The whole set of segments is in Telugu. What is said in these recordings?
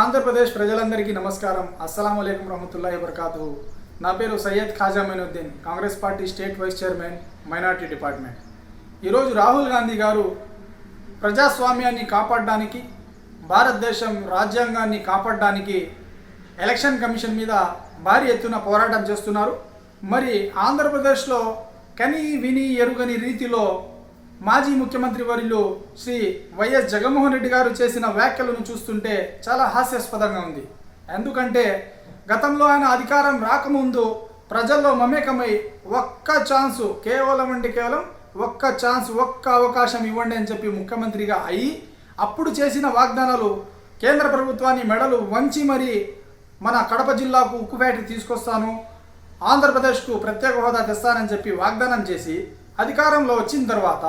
ఆంధ్రప్రదేశ్ ప్రజలందరికీ నమస్కారం. అస్సలం అయికం రహమతుల్లా వబర్కాతు. నా పేరు Syed Khaja Mainuddin Congress party state vice chairman minority department. ఈరోజు రాహుల్ గాంధీ గారు ప్రజాస్వామ్యాన్ని కాపాడడానికి భారతదేశం రాజ్యాంగాన్ని కాపాడడానికి ఎలక్షన్ కమిషన్ మీద భారీ ఎత్తున పోరాటం చేస్తున్నారు. మరి ఆంధ్రప్రదేశ్లో కని విని ఎరుగని రీతిలో మాజీ ముఖ్యమంత్రి వర్యులు శ్రీ వైఎస్ జగన్మోహన్ రెడ్డి గారు చేసిన వ్యాఖ్యలను చూస్తుంటే చాలా హాస్యాస్పదంగా ఉంది. ఎందుకంటే గతంలో ఆయన అధికారం రాకముందు ప్రజల్లో మమేకమై ఒక్క ఛాన్సు కేవలం అంటే కేవలం ఒక్క ఛాన్స్ ఒక్క అవకాశం ఇవ్వండి అని చెప్పి ముఖ్యమంత్రిగా అయి అప్పుడు చేసిన వాగ్దానాలు కేంద్ర ప్రభుత్వాన్ని మెడలు వంచి మరి మన కడప జిల్లాకు ఉక్కు ఫ్యాక్టరీ తీసుకొస్తాను ఆంధ్రప్రదేశ్కు ప్రత్యేక హోదా తెస్తానని చెప్పి వాగ్దానం చేసి అధికారంలో వచ్చిన తర్వాత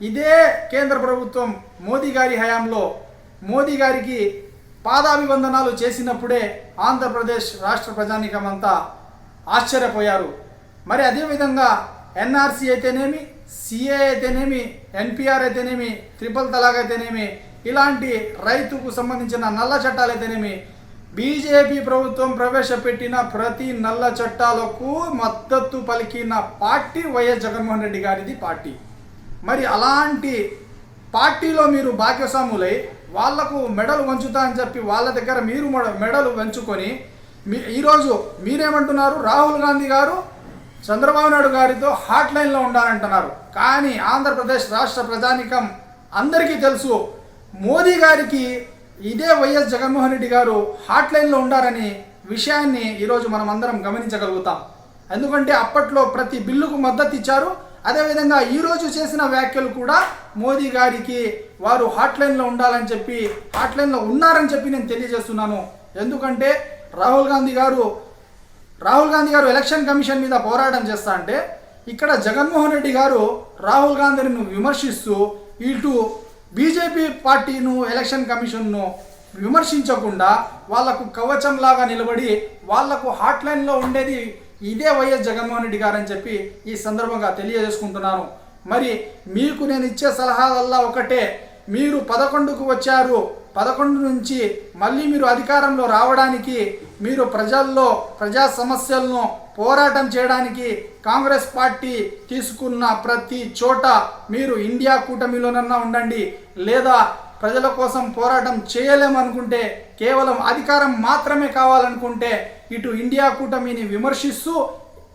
ఇదే కేంద్ర ప్రభుత్వం మోదీ గారి హయాంలో మోదీ గారికి పాదాభివందనాలు చేసినప్పుడే ఆంధ్రప్రదేశ్ రాష్ట్ర ప్రజానీకమంతా ఆశ్చర్యపోయారు. మరి అదేవిధంగా ఎన్ఆర్సీ అయితేనేమి సిఏ అయితేనేమి ఎన్పిఆర్ అయితేనేమి త్రిపుల్ తలాక్ అయితేనేమి ఇలాంటి రైతుకు సంబంధించిన నల్ల చట్టాలు అయితేనేమి బీజేపీ ప్రభుత్వం ప్రవేశపెట్టిన ప్రతి నల్ల చట్టాలకు మద్దతు పలికిన పార్టీ వైఎస్ జగన్మోహన్ రెడ్డి గారిది పార్టీ. మరి అలాంటి పార్టీలో మీరు భాగ్యస్వాములై వాళ్ళకు మెడలు వంచుతా అని చెప్పి వాళ్ళ దగ్గర మీరు మెడ- మెడలు వంచుకొని మీ ఈరోజు మీరేమంటున్నారు? రాహుల్ గాంధీ గారు చంద్రబాబు నాయుడు గారితో హాట్ లైన్లో ఉండాలంటున్నారు. కానీ ఆంధ్రప్రదేశ్ రాష్ట్ర ప్రజానికం అందరికీ తెలుసు. మోదీ గారికి ఇదే వైఎస్ జగన్మోహన్ రెడ్డి గారు హాట్ లైన్లో ఉండారని విషయాన్ని ఈరోజు మనం అందరం గమనించగలుగుతాం. ఎందుకంటే అప్పట్లో ప్రతి బిల్లుకు మద్దతు ఇచ్చారు. అదేవిధంగా ఈరోజు చేసిన వ్యాఖ్యలు కూడా మోదీ గారికి వారు హాట్ లైన్లో ఉండాలని చెప్పి హాట్ లైన్లో ఉన్నారని చెప్పి నేను తెలియజేస్తున్నాను. ఎందుకంటే రాహుల్ గాంధీ గారు రాహుల్ గాంధీ గారు ఎలక్షన్ కమిషన్ మీద పోరాటం చేస్తా అంటే ఇక్కడ జగన్మోహన్ రెడ్డి గారు రాహుల్ గాంధీని విమర్శిస్తూ ఇటు బీజేపీ పార్టీను ఎలక్షన్ కమిషన్ను విమర్శించకుండా వాళ్ళకు కవచంలాగా నిలబడి వాళ్ళకు హాట్ లైన్లో ఉండేది ఇదే వైఎస్ జగన్మోహన్ రెడ్డి గారని చెప్పి ఈ సందర్భంగా తెలియజేసుకుంటున్నాను. మరి మీకు నేను ఇచ్చే సలహాలల్లా ఒకటే మీరు పదకొండుకు వచ్చారు పదకొండు నుంచి మళ్ళీ మీరు అధికారంలో రావడానికి మీరు ప్రజల్లో ప్రజా సమస్యలను పోరాటం చేయడానికి కాంగ్రెస్ పార్టీ తీసుకున్న ప్రతి చోట మీరు ఇండియా కూటమిలోనన్నా ఉండండి లేదా ప్రజల కోసం పోరాటం చేయలేమనుకుంటే కేవలం అధికారం మాత్రమే కావాలనుకుంటే ఇటు ఇండియా కూటమిని విమర్శిస్తూ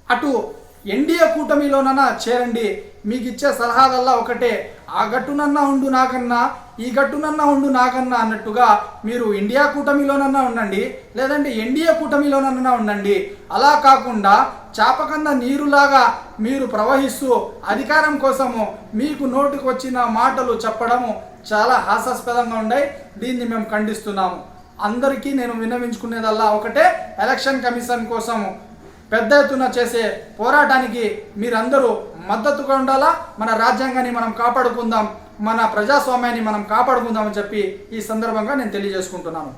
అటు ఎన్డీఏ కూటమిలోనన్నా చేరండి. మీకు ఇచ్చే సలహాలల్లా ఒకటే. ఆ గట్టునన్నా ఉండు నాకన్నా ఈ గట్టునన్నా ఉండు నాకన్నా అన్నట్టుగా మీరు ఇండియా కూటమిలోనన్నా ఉండండి లేదంటే ఎన్డీఏ కూటమిలోనన్నా ఉండండి. అలా కాకుండా చాపకంద నీరులాగా మీరు ప్రవహిస్తూ అధికారం కోసము మీకు నోటికి వచ్చిన మాటలు చెప్పడము చాలా హాస్యాస్పదంగా ఉన్నాయి దీన్ని మేము ఖండిస్తున్నాము. అందరికీ నేను విన్నవించుకునేదల్లా ఒకటే. ఎలక్షన్ కమిషన్ కోసము పెద్ద ఎత్తున చేసే పోరాటానికి మీరందరూ మద్దతుగా ఉండాలా? మన రాజ్యాంగాన్ని మనం కాపాడుకుందాం మన ప్రజాస్వామ్యాన్ని మనం కాపాడుకుందామని చెప్పి ఈ సందర్భంగా నేను తెలియజేసుకుంటున్నాను.